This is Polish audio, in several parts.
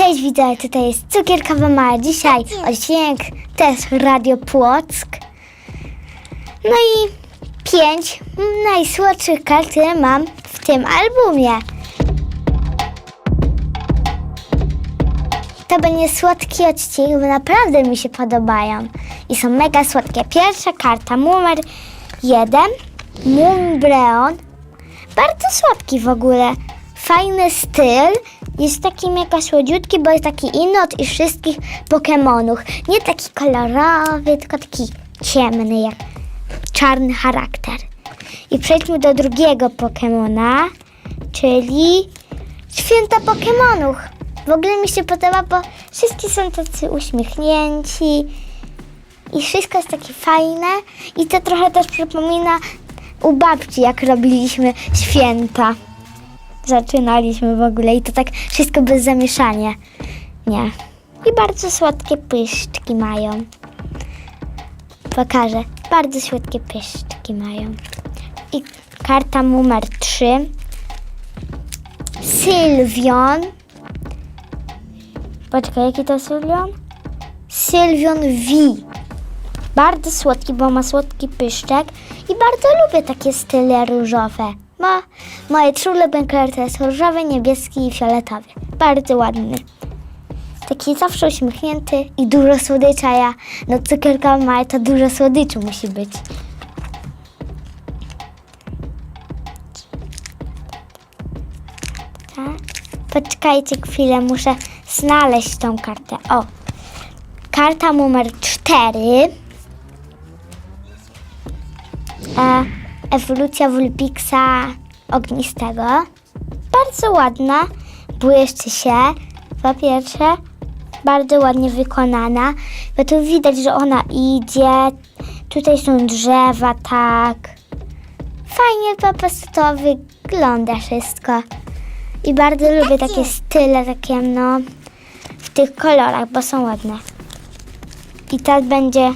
Cześć widzowie, tutaj jest Cukierkowa Mała. Dzisiaj odcinek też Radio Płock. No i pięć najsłodszych kart, które mam w tym albumie. To będzie słodki odcinek, bo naprawdę mi się podobają. I są mega słodkie. Pierwsza karta, numer jeden, Moonbreon. Bardzo słodki w ogóle. Fajny styl. Jest taki mega słodziutki, bo jest taki inny od ich wszystkich Pokemonów. Nie taki kolorowy, tylko taki ciemny, jak czarny charakter. I przejdźmy do drugiego Pokemona, czyli Święta Pokemonów. W ogóle mi się podoba, bo wszyscy są tacy uśmiechnięci i wszystko jest takie fajne i to trochę też przypomina u babci, jak robiliśmy święta. Zaczynaliśmy w ogóle i to tak wszystko bez zamieszania. Nie. I bardzo słodkie pyszczki mają. Pokażę. Bardzo słodkie pyszczki mają. I karta numer 3. Sylwion. Poczekaj, jaki to Sylwion? Sylwion V. Bardzo słodki, bo ma słodki pyszczek i bardzo lubię takie style różowe. Ma moje trzy ulubione kolory to jest różowy, niebieski i fioletowy. Bardzo ładny. Taki zawsze uśmiechnięty i dużo słodycza. Ja, no cukierka ma, to dużo słodyczy musi być. Tak. Poczekajcie chwilę, muszę znaleźć tą kartę. O, karta numer 4. E, ewolucja Vulpixa ognistego. Bardzo ładna, błyszczy się. Po pierwsze, bardzo ładnie wykonana, bo tu widać, że ona idzie. Tutaj są drzewa, tak. Fajnie po prostu to wygląda wszystko. I bardzo lubię takie style, takie no, w tych kolorach, bo są ładne. I teraz będzie,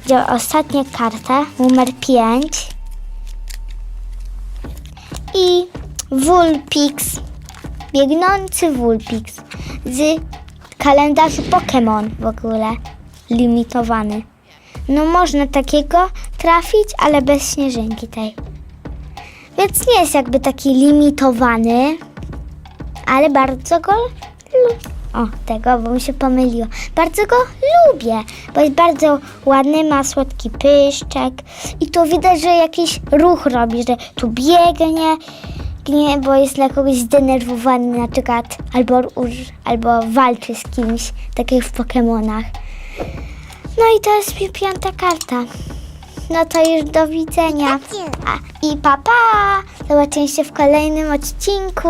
będzie ostatnia karta, numer 5. I Vulpix, biegnący Vulpix z kalendarzu Pokémon w ogóle, limitowany. No można takiego trafić, ale bez śnieżynki tej. Więc nie jest jakby taki limitowany, ale bardzo go lubię. O, tego, bo mi się pomyliło. Bardzo go lubię, bo jest bardzo ładny, ma słodki pyszczek i tu widać, że jakiś ruch robi, że tu biegnie, biegnie bo jest na kogoś zdenerwowany na przykład, albo, albo walczy z kimś, tak jak w Pokemonach. No i to jest mi piąta karta. No to już do widzenia. A, I papa! Pa. Zobaczymy się w kolejnym odcinku.